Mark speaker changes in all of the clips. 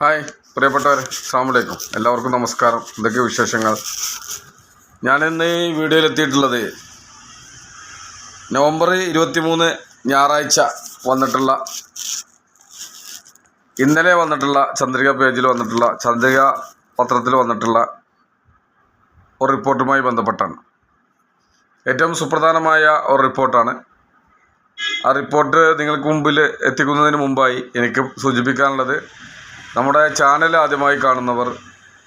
Speaker 1: Hi പ്രിയപ്പെട്ടവരെ അസ്സാമലൈക്കും എല്ലാവർക്കും നമസ്കാരം. എന്തൊക്കെ വിശേഷങ്ങൾ? ഞാനിന്ന് ഈ വീഡിയോയിൽ എത്തിയിട്ടുള്ളത് നവംബർ ഇരുപത്തി മൂന്ന് ഞായറാഴ്ച വന്നിട്ടുള്ള ഇന്നലെ വന്നിട്ടുള്ള ചന്ദ്രിക പേജിൽ വന്നിട്ടുള്ള ചന്ദ്രിക പത്രത്തിൽ വന്നിട്ടുള്ള ഒരു റിപ്പോർട്ടുമായി ബന്ധപ്പെട്ടാണ്. ഏറ്റവും സുപ്രധാനമായ ഒരു റിപ്പോർട്ടാണ്. ആ റിപ്പോർട്ട് നിങ്ങൾക്ക് മുമ്പിൽ എത്തിക്കുന്നതിന് മുമ്പായി എനിക്ക് സൂചിപ്പിക്കാനുള്ളത് നമ്മുടെ ചാനൽ ആദ്യമായി കാണുന്നവർ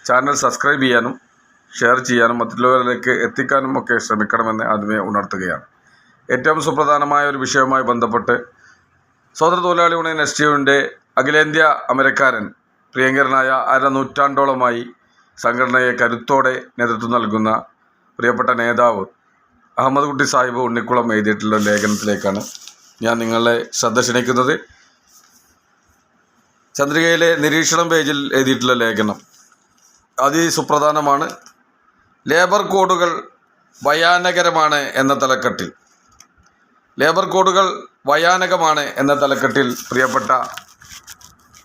Speaker 1: ചാനൽ സബ്സ്ക്രൈബ് ചെയ്യാനും ഷെയർ ചെയ്യാനും മറ്റുള്ളവരിലേക്ക് എത്തിക്കാനും ഒക്കെ ശ്രമിക്കണമെന്ന് ആദ്യമേ ഉണർത്തുകയാണ്. ഏറ്റവും സുപ്രധാനമായ ഒരു വിഷയവുമായി ബന്ധപ്പെട്ട് സ്വതന്ത്ര തൊഴിലാളി യൂണിയൻ എസ് ടിയുവിന്റെ അഖിലേന്ത്യാ അമരക്കാരൻ പ്രിയങ്കരനായ അര അരനൂറ്റാണ്ടോളമായി സംഘടനയെ കരുത്തോടെ നേതൃത്വം നൽകുന്ന പ്രിയപ്പെട്ട നേതാവ് അഹമ്മദ് കുട്ടി സാഹിബ് ഉണ്ണിക്കുളം എഴുതിയിട്ടുള്ള ലേഖനത്തിലേക്കാണ് ഞാൻ നിങ്ങളെ ശ്രദ്ധ ക്ഷണിക്കുന്നത്. ചന്ദ്രികയിലെ നിരീക്ഷണം പേജിൽ എഴുതിയിട്ടുള്ള ലേഖനം. അതിസുപ്രധാനമാണ് ലേബർ കോഡുകൾ ഭയാനകരമാണ് എന്ന തലക്കെട്ടിൽ. ലേബർ കോഡുകൾ ഭയാനകമാണ് എന്ന തലക്കെട്ടിൽ പ്രിയപ്പെട്ട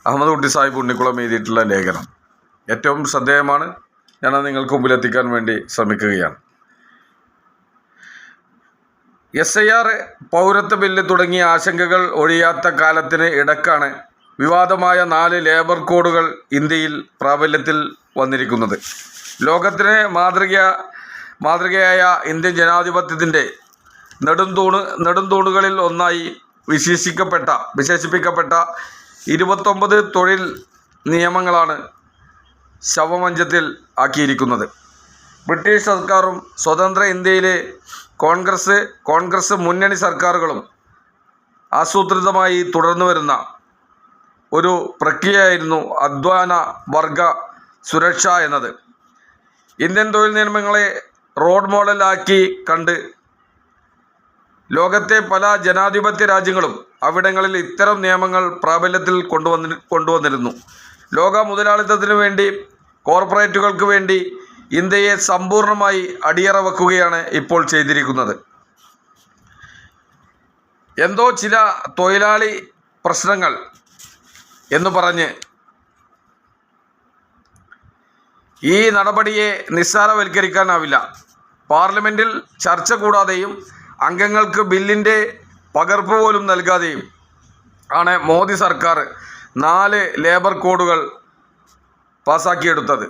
Speaker 1: അഹമ്മദ് കുട്ടി സാഹിബ് ഉണ്ണിക്കുളം എഴുതിയിട്ടുള്ള ലേഖനം. ഏറ്റവും ശ്രദ്ധേയമാണ്. ഞാനത് നിങ്ങൾക്ക് മുമ്പിലെത്തിക്കാൻ വേണ്ടി ശ്രമിക്കുകയാണ്. എസ് ഐ ആർ പൗരത്വ ബില്ല് തുടങ്ങിയ ആശങ്കകൾ ഒഴിയാത്ത കാലത്തിന് ഇടക്കാണ് വിവാദമായ നാല് ലേബർ കോഡുകൾ ഇന്ത്യയിൽ പ്രാബല്യത്തിൽ വന്നിരിക്കുന്നത്. ലോകത്തിന് മാതൃക മാതൃകയായ ഇന്ത്യൻ ജനാധിപത്യത്തിന്റെ നെടുംതൂണ് നെടുംതൂണുകളിൽ ഒന്നായി വിശേഷിക്കപ്പെട്ട വിശേഷിപ്പിക്കപ്പെട്ട ഇരുപത്തൊമ്പത് തൊഴിൽ നിയമങ്ങളാണ് ശവമഞ്ചത്തിൽ ആക്കിയിരിക്കുന്നത്. ബ്രിട്ടീഷ് സർക്കാരും സ്വതന്ത്ര ഇന്ത്യയിലെ കോൺഗ്രസ് കോൺഗ്രസ് മുന്നണി സർക്കാരുകളും ആസൂത്രിതമായി തുടർന്നു വരുന്ന ഒരു പ്രക്രിയയായിരുന്നു അധ്വാന വർഗ സുരക്ഷ എന്നത്. ഇന്ത്യൻ തൊഴിൽ നിയമങ്ങളെ റോഡ് മോഡലാക്കി കണ്ട് ലോകത്തെ പല ജനാധിപത്യ രാജ്യങ്ങളും അവിടങ്ങളിൽ ഇത്തരം നിയമങ്ങൾ പ്രാബല്യത്തിൽ കൊണ്ടുവന്നി കൊണ്ടുവന്നിരുന്നു. ലോക മുതലാളിത്തത്തിനു വേണ്ടി കോർപ്പറേറ്റുകൾക്ക് വേണ്ടി ഇന്ത്യയെ സമ്പൂർണമായി അടിയറ വെക്കുകയാണ് ഇപ്പോൾ ചെയ്തിരിക്കുന്നത്. എന്തോ ചില തൊഴിലാളി പ്രശ്നങ്ങൾ എന്ന് പറഞ്ഞ് ഈ നടപടിയെ നിസ്സാരവൽക്കരിക്കാനാവില്ല. പാർലമെന്റിൽ ചർച്ച കൂടാതെയും അംഗങ്ങൾക്ക് ബില്ലിന്റെ പകർപ്പ് പോലും നൽകാതെയും ആണ് മോദി സർക്കാർ നാല് ലേബർ കോഡുകൾ പാസാക്കിയെടുത്തത്.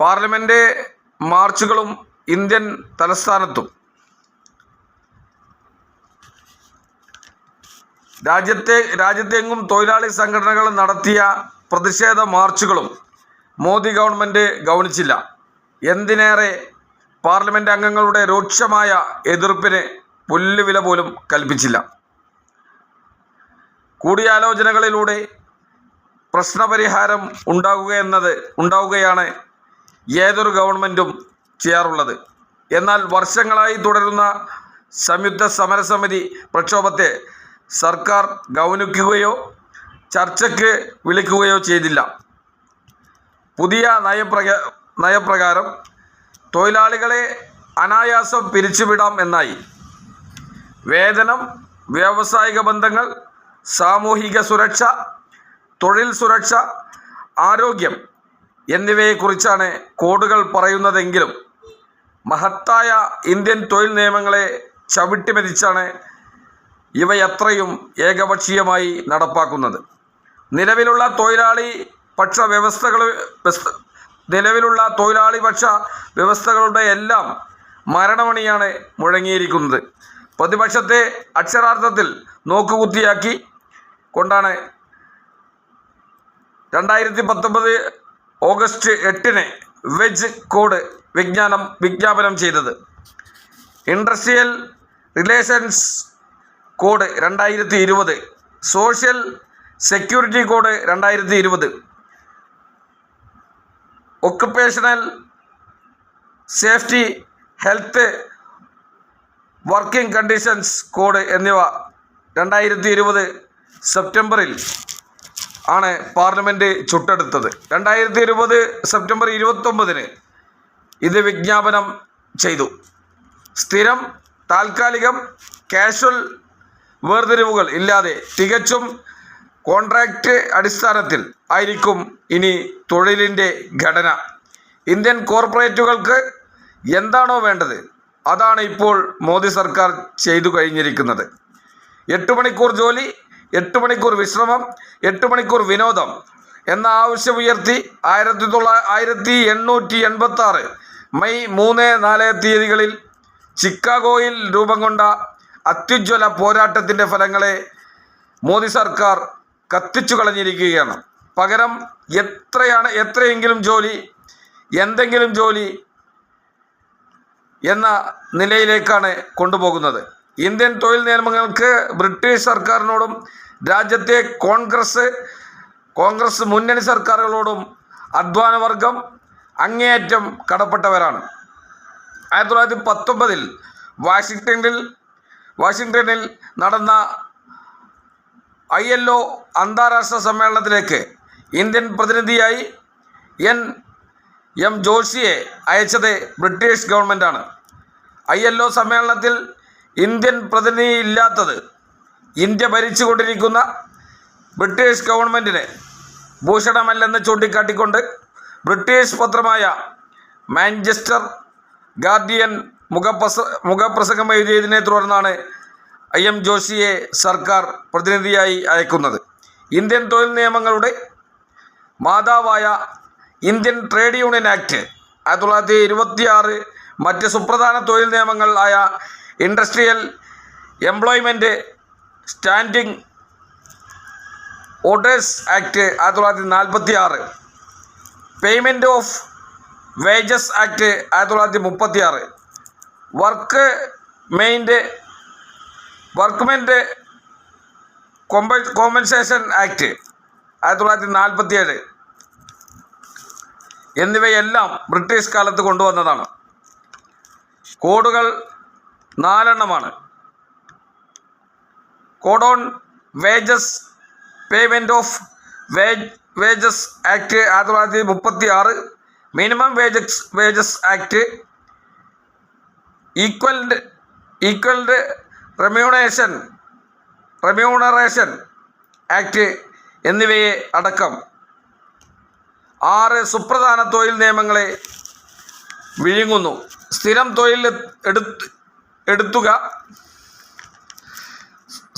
Speaker 1: പാർലമെന്റ് മാർച്ചുകളും ഇന്ത്യൻ തലസ്ഥാനത്തും രാജ്യത്തെ രാജ്യത്തെങ്ങും തൊഴിലാളി സംഘടനകൾ നടത്തിയ പ്രതിഷേധ മാർച്ചുകളും മോദി ഗവൺമെന്റ് ഗൗനിച്ചില്ല. എന്തിനേറെ പാർലമെന്റ് അംഗങ്ങളുടെ രൂക്ഷമായ എതിർപ്പിന് പുല്ലുവില പോലും കൽപ്പിച്ചില്ല. കൂടിയാലോചനകളിലൂടെ പ്രശ്നപരിഹാരം ഉണ്ടാകുക എന്നത് ഉണ്ടാവുകയാണ് ഏതൊരു ഗവൺമെന്റും ചെയ്യാറുള്ളത്. എന്നാൽ വർഷങ്ങളായി തുടരുന്ന സംയുക്ത സമരസമിതി പ്രക്ഷോഭത്തെ സർക്കാർ ഗൗനിക്കുകയോ ചർച്ചയ്ക്ക് വിളിക്കുകയോ ചെയ്തില്ല. പുതിയ നയപ്രക നയപ്രകാരം തൊഴിലാളികളെ അനായാസം പിരിച്ചുവിടാം എന്നായി. വേതനം വ്യാവസായിക ബന്ധങ്ങൾ സാമൂഹിക സുരക്ഷ തൊഴിൽ സുരക്ഷ ആരോഗ്യം എന്നിവയെക്കുറിച്ചാണ് കോഡുകൾ പറയുന്നതെങ്കിലും മഹത്തായ ഇന്ത്യൻ തൊഴിൽ നിയമങ്ങളെ ചവിട്ടിമെതിച്ചാണ് ഇവയത്രയും ഏകപക്ഷീയമായി നടപ്പാക്കുന്നത്. നിലവിലുള്ള തൊഴിലാളി പക്ഷ വ്യവസ്ഥകൾ നിലവിലുള്ള തൊഴിലാളി പക്ഷ വ്യവസ്ഥകളുടെ എല്ലാം മരണമണിയാണ് മുഴങ്ങിയിരിക്കുന്നത്. പ്രതിപക്ഷത്തെ അക്ഷരാർത്ഥത്തിൽ നോക്കുകുത്തിയാക്കി കൊണ്ടാണ് രണ്ടായിരത്തി പത്തൊമ്പത് ഓഗസ്റ്റ് എട്ടിന് വെജ് കോഡ് വിജ്ഞാനം വിജ്ഞാപനം ചെയ്തത്. ഇൻഡസ്ട്രിയൽ റിലേഷൻസ് കോഡ് രണ്ടായിരത്തി ഇരുപത് സോഷ്യൽ സെക്യൂരിറ്റി കോഡ് രണ്ടായിരത്തി ഇരുപത് occupational safety health working conditions code എന്നിവ രണ്ടായിരത്തി ഇരുപത് സെപ്റ്റംബറിൽ ആണ് പാർലമെന്റ് ചുട്ടെടുത്തത്. രണ്ടായിരത്തി ഇരുപത് സെപ്റ്റംബർ ഇരുപത്തൊമ്പതിന് ഇത് വിജ്ഞാപനം ചെയ്തു. സ്ഥിരം താൽക്കാലികം കാഷ്വൽ വേർതിരിവുകൾ ഇല്ലാതെ തികച്ചും കോൺട്രാക്റ്റ് അടിസ്ഥാനത്തിൽ ആയിരിക്കും ഇനി തൊഴിലിന്റെ ഘടന. ഇന്ത്യൻ കോർപ്പറേറ്റുകൾക്ക് എന്താണോ വേണ്ടത് അതാണ് ഇപ്പോൾ മോദി സർക്കാർ ചെയ്തു കഴിഞ്ഞിരിക്കുന്നത്. എട്ട് മണിക്കൂർ ജോലി എട്ട് മണിക്കൂർ വിശ്രമം എട്ട് മണിക്കൂർ വിനോദം എന്ന ആവശ്യമുയർത്തി ആയിരത്തി തൊള്ളാ ആയിരത്തി എണ്ണൂറ്റി എൺപത്തി ആറ് മെയ് മൂന്ന് നാല് തീയതികളിൽ ചിക്കാഗോയിൽ രൂപം കൊണ്ട അത്യുജ്വല പോരാട്ടത്തിന്റെ ഫലങ്ങളെ മോദി സർക്കാർ കത്തിച്ചു കളഞ്ഞിരിക്കുകയാണ്. പകരം എത്രയാണ് എത്രയെങ്കിലും ജോലി എന്തെങ്കിലും ജോലി എന്ന നിലയിലേക്കാണ് കൊണ്ടുപോകുന്നത്. ഇന്ത്യൻ തൊഴിൽ നിയമങ്ങൾക്ക് ബ്രിട്ടീഷ് സർക്കാരിനോടും രാജ്യത്തെ കോൺഗ്രസ് കോൺഗ്രസ് മുന്നണി സർക്കാരുകളോടും അധ്വാനവർഗം അങ്ങേയറ്റം കടപ്പെട്ടവരാണ്. ആയിരത്തി തൊള്ളായിരത്തി പത്തൊമ്പതിൽ വാഷിങ്ടണിൽ വാഷിങ്ടണിൽ നടന്ന ഐ എൽ ഒ അന്താരാഷ്ട്ര സമ്മേളനത്തിലേക്ക് ഇന്ത്യൻ പ്രതിനിധിയായി എൻ എം ജോഷിയെ അയച്ചത് ബ്രിട്ടീഷ് ഗവൺമെന്റാണ് ഐ എൽ ഒ സമ്മേളനത്തിൽ ഇന്ത്യൻ പ്രതിനിധി ഇല്ലാത്തത് ഇന്ത്യ ഭരിച്ചുകൊണ്ടിരിക്കുന്ന ബ്രിട്ടീഷ് ഗവൺമെന്റിന് ഭൂഷണമല്ലെന്ന് ചൂണ്ടിക്കാട്ടിക്കൊണ്ട് ബ്രിട്ടീഷ് പത്രമായ മാഞ്ചസ്റ്റർ ഗാർഡിയൻ മുഖപ്രസ മുഖപ്രസംഗം എഴുതിയതിനെ തുടർന്നാണ് ഐ എം ജോഷിയെ സർക്കാർ പ്രതിനിധിയായി അയക്കുന്നത്. ഇന്ത്യൻ തൊഴിൽ നിയമങ്ങളുടെ മാതാവായ ഇന്ത്യൻ ട്രേഡ് യൂണിയൻ ആക്ട് ആയിരത്തി തൊള്ളായിരത്തി ഇരുപത്തിയാറ് മറ്റ് സുപ്രധാന തൊഴിൽ നിയമങ്ങൾ ആയ industrial employment standing orders act ആയിരത്തി തൊള്ളായിരത്തി നാൽപ്പത്തി ആറ് പേയ്മെന്റ് ഓഫ് വേജസ് ആക്ട് ആയിരത്തി തൊള്ളായിരത്തി മുപ്പത്തി ആറ് വർക്ക് മെയിന്റെ വർക്ക്മെന്റെ കോമ്പ കോമ്പൻസേഷൻ ആക്ട് ആയിരത്തി തൊള്ളായിരത്തി നാൽപ്പത്തിയേഴ് എന്നിവയെല്ലാം ബ്രിട്ടീഷ് കാലത്ത് കൊണ്ടുവന്നതാണ്. കോഡുകൾ നാലെണ്ണമാണ്. Code on wages payment of wage wages act ആയിരത്തി തൊള്ളായിരത്തി മുപ്പത്തി ആറ് minimum wages wages act equal equal remuneration remuneration act എന്നിവയെ അടക്കം ആറ് സുപ്രധാന തൊഴിൽ നിയമങ്ങളെ വിഴുങ്ങുന്നു. സ്ഥിരം തൊഴിൽ എടുത്ത് എടുത്തുക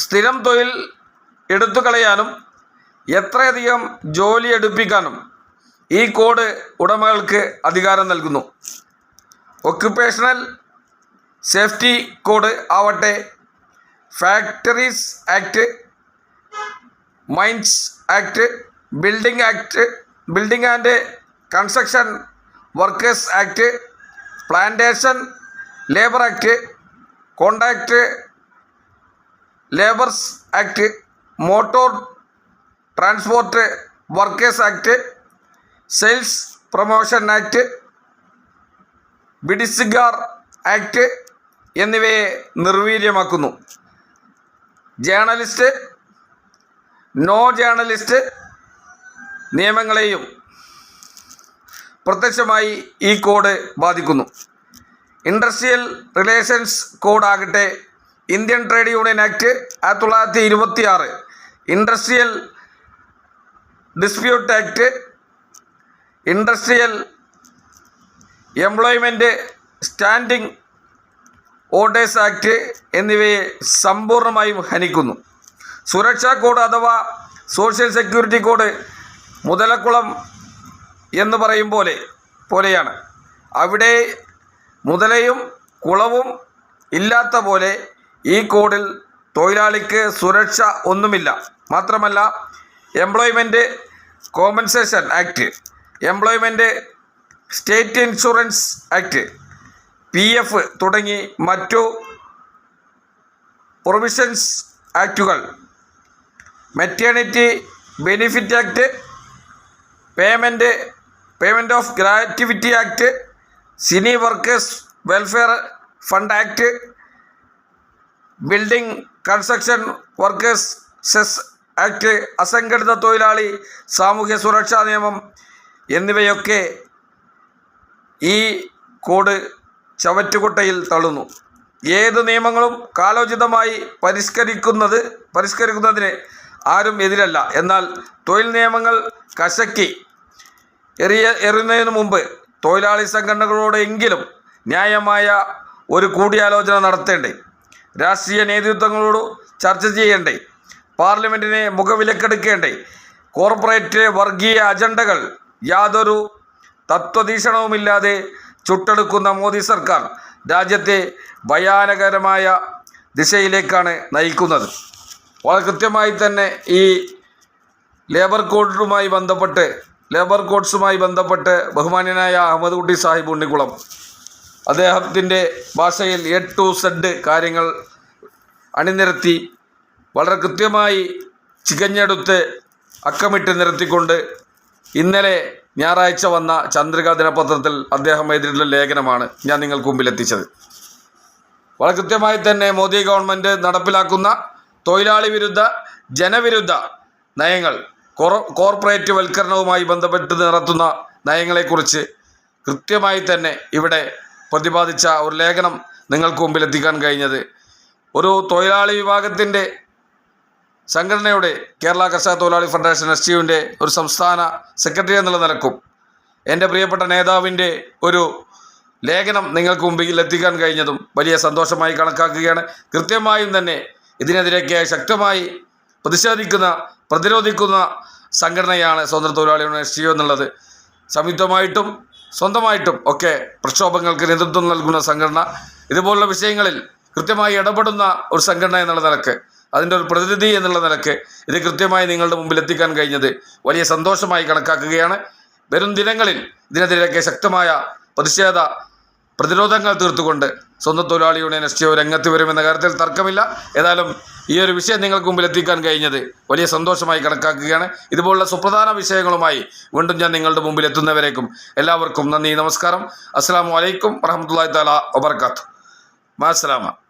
Speaker 1: സ്ഥിരം തൊഴിൽ എടുത്തു കളയാനും എത്രയധികം ജോലി എടുപ്പിക്കാനും ഈ കോഡ് ഉടമകൾക്ക് അധികാരം നൽകുന്നു. ഒക്യുപ്പേഷണൽ സേഫ്റ്റി കോഡ് ആവട്ടെ. Factories act mines act building act building and construction workers act plantation labour act contract labours act motor transport workers act sales promotion act beedi cigar act എന്നിവയെ നിർവീര്യമാക്കുന്നു. Journalist no journalist നിയമങ്ങളെയും പ്രത്യക്ഷമായി ഈ code ബാധിക്കുന്നു. Industrial relations code ആകട്ടെ Indian trade union act ആയിരത്തി തൊള്ളായിരത്തി ഇരുപത്തി ആറ് industrial dispute act industrial employment standing orders act എന്നിവയെ സമ്പൂർണമായും ഹനിക്കുന്നു. സുരക്ഷാ കോഡ് അഥവാ സോഷ്യൽ സെക്യൂരിറ്റി കോഡ് മുതലക്കുളം എന്ന് പറയും പോലെ പോലെയാണ്. അവിടെ മുതലയും കുളവും ഇല്ലാത്ത പോലെ ഈ കോഡിൽ തൊഴിലാളിക്ക് സുരക്ഷ ഒന്നുമില്ല. മാത്രമല്ല employment compensation act employment state insurance act P F തുടങ്ങി മറ്റു provisions ആക്റ്റുകൾ maternity benefit act payment payment of gratuity act cine workers welfare fund act building construction workers cess act അസംഘടിത തൊഴിലാളി സാമൂഹ്യ സുരക്ഷാ നിയമം എന്നിവയൊക്കെ ഈ കോഡ് ചവറ്റുകുട്ടയിൽ തള്ളുന്നു. ഏത് നിയമങ്ങളും കാലോചിതമായി പരിഷ്കരിക്കുന്നത് പരിഷ്കരിക്കുന്നതിന് ആരും എതിരല്ല. എന്നാൽ തൊഴിൽ നിയമങ്ങൾ കശക്കി എറിയ എറിയുന്നതിന് മുമ്പ് തൊഴിലാളി സംഘടനകളോടെങ്കിലും ന്യായമായ ഒരു കൂടിയാലോചന നടത്തേണ്ടേ? രാഷ്ട്രീയ നേതൃത്വങ്ങളോട് ചർച്ച ചെയ്യേണ്ടേ? പാർലമെന്റിനെ മുഖവിലക്കെടുക്കേണ്ടേ? കോർപ്പറേറ്റ് വർഗീയ അജണ്ടകൾ യാതൊരു തത്വതീക്ഷണവുമില്ലാതെ ചുട്ടെടുക്കുന്ന മോദി സർക്കാർ രാജ്യത്തെ ഭയാനകരമായ ദിശയിലേക്കാണ് നയിക്കുന്നത്. വളരെ കൃത്യമായി തന്നെ ഈ ലേബർ കോഡുമായി ബന്ധപ്പെട്ട് ലേബർ കോഡ്സുമായി ബന്ധപ്പെട്ട് ബഹുമാന്യനായ അഹമ്മദ് കുട്ടി സാഹിബ് ഉണ്ണിക്കുളം അദ്ദേഹത്തിന്റെ ഭാഷയിൽ എ ടു സെഡ് കാര്യങ്ങൾ അണിനിരത്തി വളരെ കൃത്യമായി ചികഞ്ഞെടുത്ത് അക്കമിട്ട് നിരത്തിക്കൊണ്ട് ഇന്നലെ ഞായറാഴ്ച വന്ന ചന്ദ്രിക ദിനപത്രത്തിൽ അദ്ദേഹം എഴുതിയിട്ടുള്ള ലേഖനമാണ് ഞാൻ നിങ്ങൾക്ക് മുമ്പിൽ എത്തിച്ചത്. വളരെ കൃത്യമായി തന്നെ മോദി ഗവൺമെന്റ് നടപ്പിലാക്കുന്ന തൊഴിലാളി വിരുദ്ധ ജനവിരുദ്ധ നയങ്ങൾ കോർപ്പറേറ്റ് വൽക്കരണവുമായി ബന്ധപ്പെട്ട് നടത്തുന്ന നയങ്ങളെക്കുറിച്ച് കൃത്യമായി തന്നെ ഇവിടെ പ്രതിപാദിച്ച ഒരു ലേഖനം നിങ്ങൾക്ക് മുമ്പിൽ എത്തിക്കാൻ കഴിഞ്ഞത്. ഒരു തൊഴിലാളി വിഭാഗത്തിന്റെ സംഘടനയുടെ കേരള കർഷക തൊഴിലാളി ഫെഡറേഷൻ എസ് ടിയുവിന്റെ ഒരു സംസ്ഥാന സെക്രട്ടറി എന്നുള്ള നിലക്കും എന്റെ പ്രിയപ്പെട്ട നേതാവിന്റെ ഒരു ലേഖനം നിങ്ങൾക്ക് മുമ്പിൽ എത്തിക്കാൻ കഴിഞ്ഞതും വലിയ സന്തോഷമായി കണക്കാക്കുകയാണ്. കൃത്യമായും തന്നെ ഇതിനെതിരെയൊക്കെ ശക്തമായി പ്രതിഷേധിക്കുന്ന പ്രതിരോധിക്കുന്ന സംഘടനയാണ് സ്വതന്ത്ര തൊഴിലാളികളുടെ എസ് ടി എന്നുള്ളത്. സംയുക്തമായിട്ടും സ്വന്തമായിട്ടും ഒക്കെ പ്രക്ഷോഭങ്ങൾക്ക് നേതൃത്വം നൽകുന്ന സംഘടന. ഇതുപോലുള്ള വിഷയങ്ങളിൽ കൃത്യമായി ഇടപെടുന്ന ഒരു സംഘടന എന്നുള്ള നിലയ്ക്ക് അതിന്റെ ഒരു പ്രതിനിധി എന്നുള്ള നിലയ്ക്ക് ഇത് കൃത്യമായി നിങ്ങളുടെ മുമ്പിൽ എത്തിക്കാൻ കഴിഞ്ഞത് വലിയ സന്തോഷമായി കണക്കാക്കുകയാണ്. വരും ദിനങ്ങളിൽ ഇതിനെതിരെയൊക്കെ ശക്തമായ പ്രതിഷേധ പ്രതിരോധങ്ങൾ തീർത്തുകൊണ്ട് സ്വന്തം തൊഴിലാളി യൂണിയൻ എസ് ടി ഒ രംഗത്ത് വരുമെന്ന കാര്യത്തിൽ തർക്കമില്ല. ഏതായാലും ഈ ഒരു വിഷയം നിങ്ങൾക്ക് മുമ്പിൽ എത്തിക്കാൻ കഴിഞ്ഞത് വലിയ സന്തോഷമായി കണക്കാക്കുകയാണ്. ഇതുപോലുള്ള സുപ്രധാന വിഷയങ്ങളുമായി വീണ്ടും ഞാൻ നിങ്ങളുടെ മുമ്പിൽ എത്തുന്നവരേക്കും എല്ലാവർക്കും നന്ദി നമസ്കാരം. അസ്സാം വലൈക്കും വറഹമുല്ലാ താല വബർക്കാത്തു മാസ്സലാമ